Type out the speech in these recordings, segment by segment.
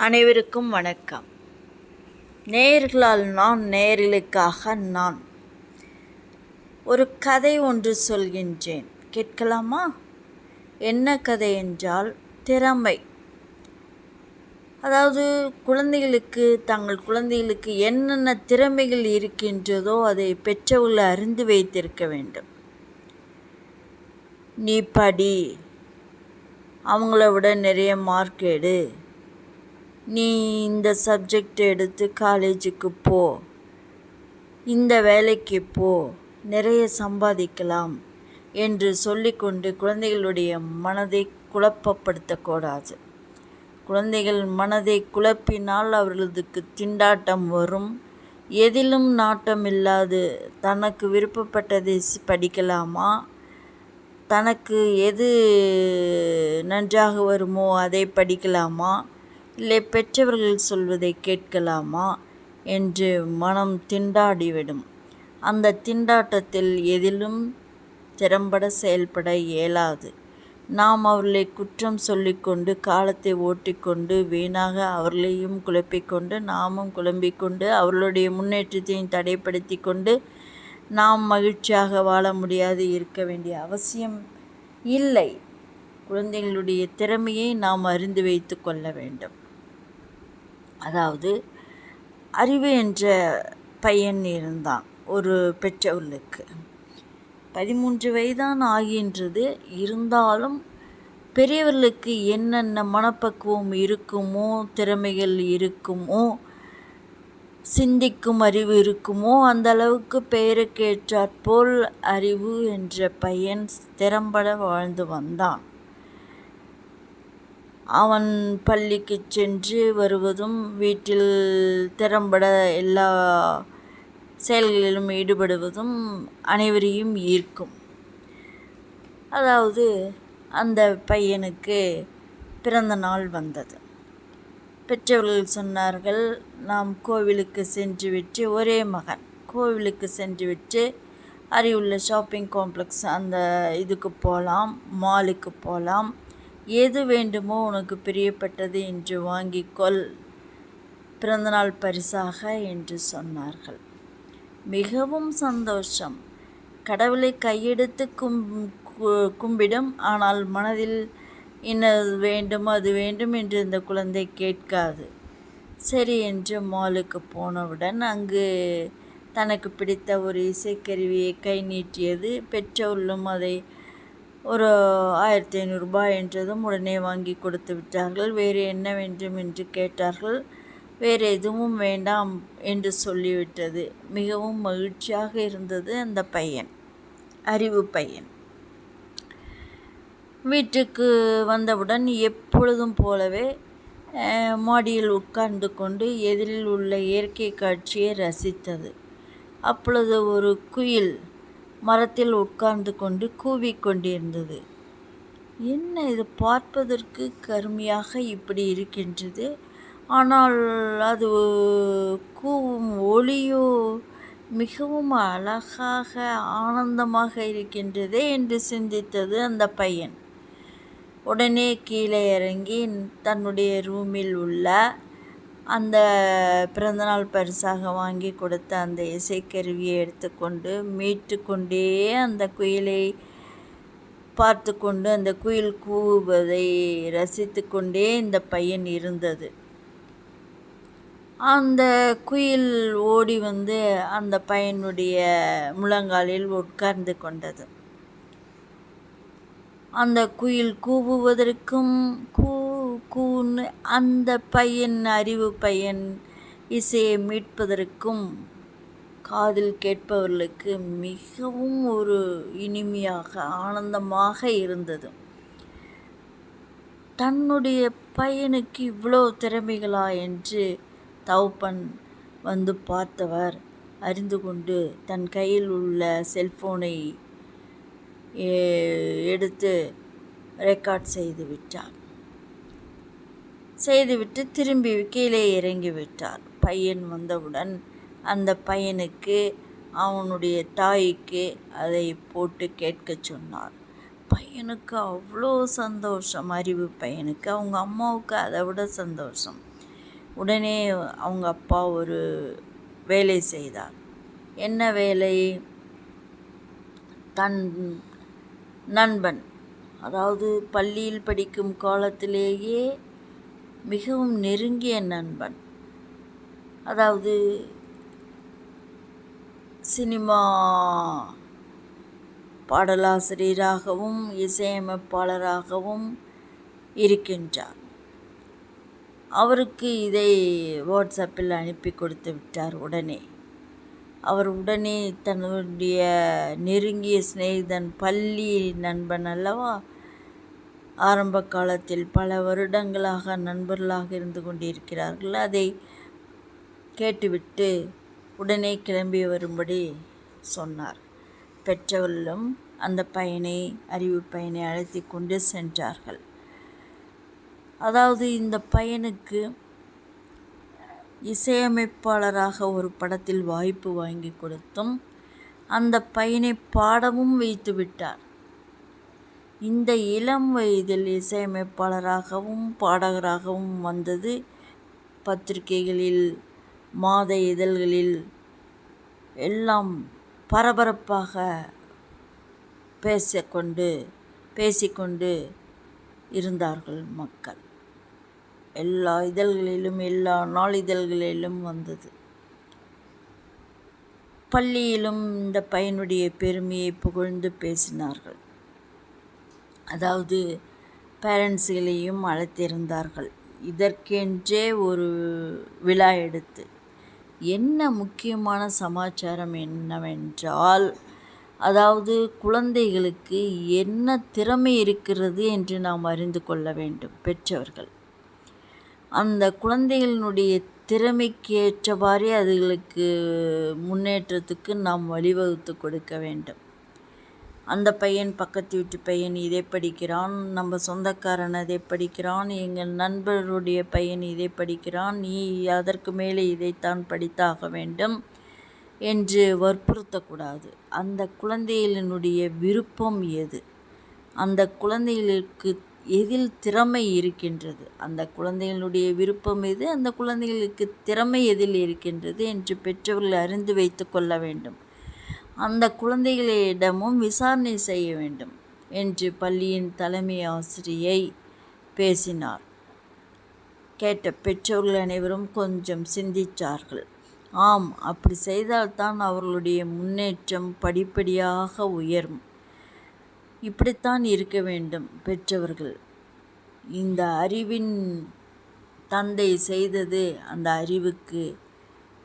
அனைவருக்கும் வணக்கம். நேர்களால் நான் நேர்களுக்காக நான் ஒரு கதை ஒன்று சொல்கின்றேன். கேட்கலாமா? என்ன கதை என்றால் திறமை. அதாவது குழந்தைகளுக்கு தங்கள் குழந்தைகளுக்கு என்னென்ன திறமைகள் இருக்கின்றதோ அதை பெற்றவர்கள் அறிந்து வைத்திருக்க வேண்டும். நீ படி. அவங்கள விட நிறைய மார்க் எடு. நீ இந்த சப்ஜெக்ட் எடுத்து காலேஜுக்கு போ. இந்த வேலைக்கு போ. நிறைய சம்பாதிக்கலாம் என்று சொல்லிக்கொண்டு குழந்தைகளுடைய மனதை குழப்பப்படுத்தக்கூடாது குழந்தைகள் மனதை குழப்பினால் அவர்களுக்கு திண்டாட்டம் வரும். எதிலும் நாட்டம் இல்லாது தனக்கு விருப்பப்பட்டதை படிக்கலாமா? தனக்கு எது நன்றாக வருமோ அதை படிக்கலாமா? இல்லை பெற்றவர்கள் சொல்வதை கேட்கலாமா? என்று மனம் திண்டாடிவிடும். அந்த திண்டாட்டத்தில் எதிலும் திறம்பட செயல்பட இயலாது. நாம் அவர்களை குற்றம் சொல்லிக்கொண்டு காலத்தை ஓட்டிக்கொண்டு வீணாக அவர்களையும் குழப்பிக்கொண்டு நாமும் குழம்பிக்கொண்டு அவர்களுடைய முன்னேற்றத்தையும் தடைப்படுத்தி கொண்டு நாம் மகிழ்ச்சியாக வாழ முடியாது இருக்க வேண்டிய அவசியம் இல்லை. குழந்தைகளுடைய திறமையை நாம் அறிந்து வைத்து கொள்ள வேண்டும். அதாவது அறிவு என்ற பையன் இருந்தான் ஒரு பெற்றவர்களுக்கு பதிமூன்று வயதான் ஆகின்றது. இருந்தாலும் பெரியவர்களுக்கு என்னென்ன மனப்பக்குவம் இருக்குமோ திறமைகள் இருக்குமோ சிந்திக்கும் அறிவு இருக்குமோ அந்த அளவுக்கு பெயருக்கேற்றாற்போல் அறிவு என்ற பையன் திறம்பட வாழ்ந்து வந்தான். அவன் பள்ளிக்கு சென்று வருவதும் வீட்டில் திறம்பட எல்லா செயல்களிலும் ஈடுபடுவதும் அனைவரையும் ஈர்க்கும். அதாவது அந்த பையனுக்கு பிறந்த நாள் வந்தது. பெற்றவர்கள் சொன்னார்கள் நாம் கோவிலுக்கு சென்று விட்டு ஒரே மகன். கோவிலுக்கு சென்றுவிட்டு அறிவுள்ள ஷாப்பிங் காம்ப்ளெக்ஸ் அந்த இதுக்கு போகலாம் மாலுக்கு போகலாம் எது வேண்டுமோ உனக்கு பிரியப்பட்டது என்று வாங்கிக்கொள். பிறந்தநாள் பரிசாக என்று சொன்னார்கள். மிகவும் சந்தோஷம். கடவுளை கையெடுத்து கும் கும்பிடும். ஆனால் மனதில் இன்னது வேண்டும் அது வேண்டும் என்று இந்த குழந்தை கேட்காது. சரி என்று மாலுக்கு போனவுடன் அங்கு தனக்கு பிடித்த ஒரு இசைக்கருவியை கை நீட்டியது. பெற்றோர்களும் அதை ஒரு ஆயிரத்தி ஐநூறுரூபாய் என்றதும் உடனே வாங்கி கொடுத்து விட்டார்கள். வேறு என்ன வேண்டும் என்று கேட்டார்கள். வேறு எதுவும் வேண்டாம் என்று சொல்லிவிட்டது. மிகவும் மகிழ்ச்சியாக இருந்தது அந்த பையன் அறிவு பையன். வீட்டுக்கு வந்தவுடன் எப்பொழுதும் போலவே மாடியில் உட்கார்ந்து கொண்டு எதிரில் உள்ள இயற்கை காட்சியை ரசித்தது. அப்பொழுது ஒரு குயில் மரத்தில் உட்கார்ந்து கொண்டு கூவிக்கொண்டிருந்தது என்ன இது? பார்ப்பதற்கு கருமையாக இப்படி இருக்கின்றது. ஆனால் அது கூவும் ஒளியோ மிகவும் அழகாக ஆனந்தமாக இருக்கின்றதே என்று சிந்தித்தது அந்த பையன். உடனே கீழே இறங்கி தன்னுடைய ரூமில் உள்ள அந்த பிறந்தநாள் பரிசாக வாங்கி கொடுத்த அந்த இசைக்கருவியை எடுத்துக்கொண்டு மீட்டு கொண்டே அந்த குயிலை பார்த்து கொண்டு அந்த குயில் கூவுவதை ரசித்து கொண்டே இந்த பையன் இருந்தது. அந்த குயில் ஓடி வந்து அந்த பையனுடைய முழங்காலில் உட்கார்ந்து கொண்டது. அந்த குயில் கூவுவதற்கும் கூ கூன்னு அந்த பையன் அறிவு பையன் இசையை மீட்பதற்கும் காதில் கேட்பவர்களுக்கு மிகவும் ஒரு இனிமையாக ஆனந்தமாக இருந்தது. தன்னுடைய பையனுக்கு இவ்வளோ திறமைகளா என்று தவுப்பன் வந்து பார்த்தவர். அறிந்து கொண்டு தன் கையில் உள்ள செல்ஃபோனை எடுத்து ரெக்கார்ட் செய்து விட்டார் செய்துவிட்டு திரும்பி கீழே இறங்கி விட்டார் பையன் வந்தவுடன் அந்த பையனுக்கு அவனுடைய தாய்க்கு அதை போட்டு கேட்க சொன்னார். பையனுக்கு அவ்வளோ சந்தோஷம் அறிவு பையனுக்கு. அவங்க அம்மாவுக்கு அதை விட சந்தோஷம். உடனே அவங்க அப்பா ஒரு வேலை செய்தார். என்ன வேலை? தன் நண்பன். அதாவது பள்ளியில் படிக்கும் காலத்திலேயே மிகவும் நெருங்கிய நண்பன். அதாவது சினிமா பாடலாசிரியராகவும் இசையமைப்பாளராகவும் இருக்கின்றார். அவருக்கு இதை வாட்ஸ்அப்பில் அனுப்பி கொடுத்து விட்டார் உடனே. அவர் உடனே தன்னுடைய நெருங்கிய சிநேகிதன் பள்ளி நண்பன் அல்லவா ஆரம்ப காலத்தில் பல வருடங்களாக நண்பர்களாக இருந்து கொண்டிருக்கிறார்கள். அதை கேட்டுவிட்டு உடனே கிளம்பி வரும்படி சொன்னார். பெற்றவர்களும் அந்த பையனை அறிவு பையனை அழைத்து கொண்டு சென்றார்கள். அதாவது இந்த பையனுக்கு இசையமைப்பாளராக ஒரு படத்தில் வாய்ப்பு வாங்கி கொடுத்தும் அந்த பையனை பாடவும் வைத்து விட்டார் இந்த இளம் வயதில் இசையமைப்பாளராகவும் பாடகராகவும் வந்தது பத்திரிகைகளில் மாத இதழ்களில். எல்லாம் பரபரப்பாக பேசிக்கொண்டு பேசிக்கொண்டு இருந்தார்கள் மக்கள். எல்லா இதழ்களிலும் எல்லா நாளிதழ்களிலும் வந்தது. பள்ளியிலும் இந்த பையனுடைய பெருமையை புகழ்ந்து பேசினார்கள். அதாவது பேரண்ட்ஸ்களையும் அழைத்திருந்தார்கள் இதற்கென்றே ஒரு விழா எடுத்து. என்ன முக்கியமான சமாச்சாரம் என்னவென்றால் அதாவது குழந்தைகளுக்கு என்ன திறமை இருக்கிறது என்று நாம் அறிந்து கொள்ள வேண்டும் பெற்றவர்கள் அந்த குழந்தைகளினுடைய திறமைக்கு ஏற்றவாறே அதுகளுக்கு முன்னேற்றத்துக்கு நாம் வழிவகுத்து கொடுக்க வேண்டும். அந்த பையன் பக்கத்து வீட்டு பையன் இதை படிக்கிறான் நம்ம சொந்தக்காரன் அதை படிக்கிறான் எங்கள் நண்பருடைய பையன் இதை படிக்கிறான் நீ அதற்கு மேலே இதைத்தான் படித்தாக வேண்டும் என்று வற்புறுத்தக்கூடாது. அந்த குழந்தைகளினுடைய விருப்பம் எது? அந்த குழந்தைகளுக்கு எதில் திறமை இருக்கின்றது? அந்த குழந்தைகளுடைய விருப்பம் எது? அந்த குழந்தைகளுக்கு திறமை எதில் இருக்கின்றது? என்று பெற்றவர்கள் அறிந்து வைத்து கொள்ள வேண்டும். அந்த குழந்தைகளிடமும் விசாரணை செய்ய வேண்டும் என்று பள்ளியின் தலைமை ஆசிரியை பேசினார். கேட்ட பெற்றோர்கள் அனைவரும் கொஞ்சம் சிந்தித்தார்கள் ஆம் அப்படி செய்தால்தான் அவர்களுடைய முன்னேற்றம் படிப்படியாக உயரும். இப்படித்தான் இருக்க வேண்டும் பெற்றவர்கள். இந்த அறிவின் தந்தை செய்தது அந்த அறிவுக்கு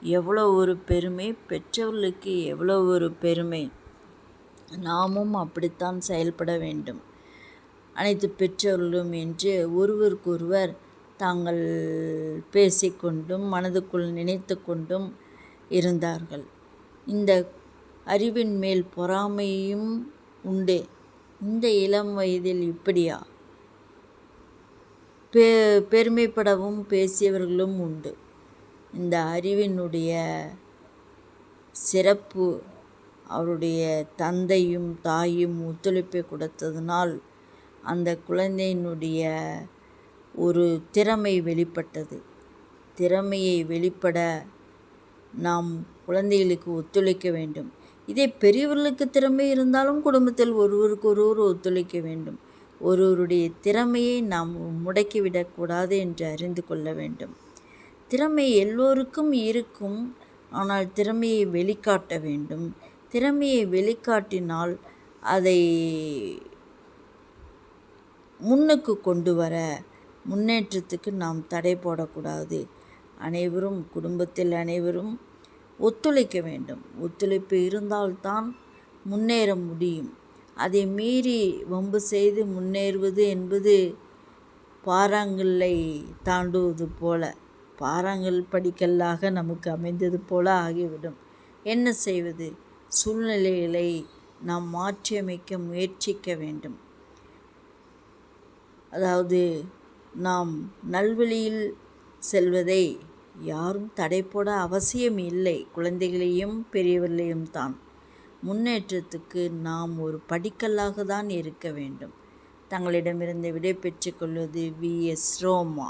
எவ்வளோ ஒரு பெருமை பெற்றவர்களுக்கு எவ்வளோ ஒரு பெருமை. நாமும் அப்படித்தான் செயல்பட வேண்டும். அனைத்து பெற்றோர்களும் என்று ஒருவருக்கொருவர் தாங்கள் பேசிக்கொண்டும் மனதுக்குள் நினைத்து கொண்டும் இருந்தார்கள். இந்த அறிவின் மேல் பொறாமையும் உண்டு. இந்த இளம் வயதில் இப்படியா? பெ பெருமைப்படவும் பேசியவர்களும் உண்டு. இந்த அறிவினுடைய சிறப்பு அவருடைய தந்தையும் தாயும் ஒத்துழைப்பை கொடுத்ததினால் அந்த குழந்தையினுடைய ஒரு திறமை வெளிப்பட்டது. திறமையை வெளிப்பட நாம் குழந்தைகளுக்கு ஒத்துழைக்க வேண்டும். இதே பெரியவர்களுக்கு திறமை இருந்தாலும் குடும்பத்தில் ஒருவருக்கு ஒருவர் ஒத்துழைக்க வேண்டும். ஒருவருடைய திறமையை நாம் முடக்கிவிடக்கூடாது என்று அறிந்து கொள்ள வேண்டும். திறமை எல்லோருக்கும் இருக்கும் ஆனால் திறமையை வெளிக்காட்ட வேண்டும். திறமையை வெளிக்காட்டினால் அதை முன்னுக்கு கொண்டு வர முன்னேற்றத்துக்கு நாம் தடை போடக்கூடாது. அனைவரும் குடும்பத்தில் அனைவரும் ஒத்துழைக்க வேண்டும். ஒத்துழைப்பு இருந்தால்தான் முன்னேற முடியும். அதை மீறி வம்பு செய்து முன்னேறுவது என்பது பாறாங்கல்லை தாண்டுவது போல. பாறாங்கல் படிக்கல்லாக நமக்கு அமைந்தது போல ஆகிவிடும். என்ன செய்வது? சூழ்நிலைகளை நாம் மாற்றியமைக்க முயற்சிக்க வேண்டும். அதாவது நாம் நல்வழியில் செல்வதை யாரும் தடை போட அவசியம் இல்லை. குழந்தைகளையும் பெரியவர்களையும் தான். முன்னேற்றத்துக்கு நாம் ஒரு படிக்கல்லாக தான் இருக்க வேண்டும். தங்களிடமிருந்து விடை பெற்றுக்கொள்வது வி. எஸ். ரோமா.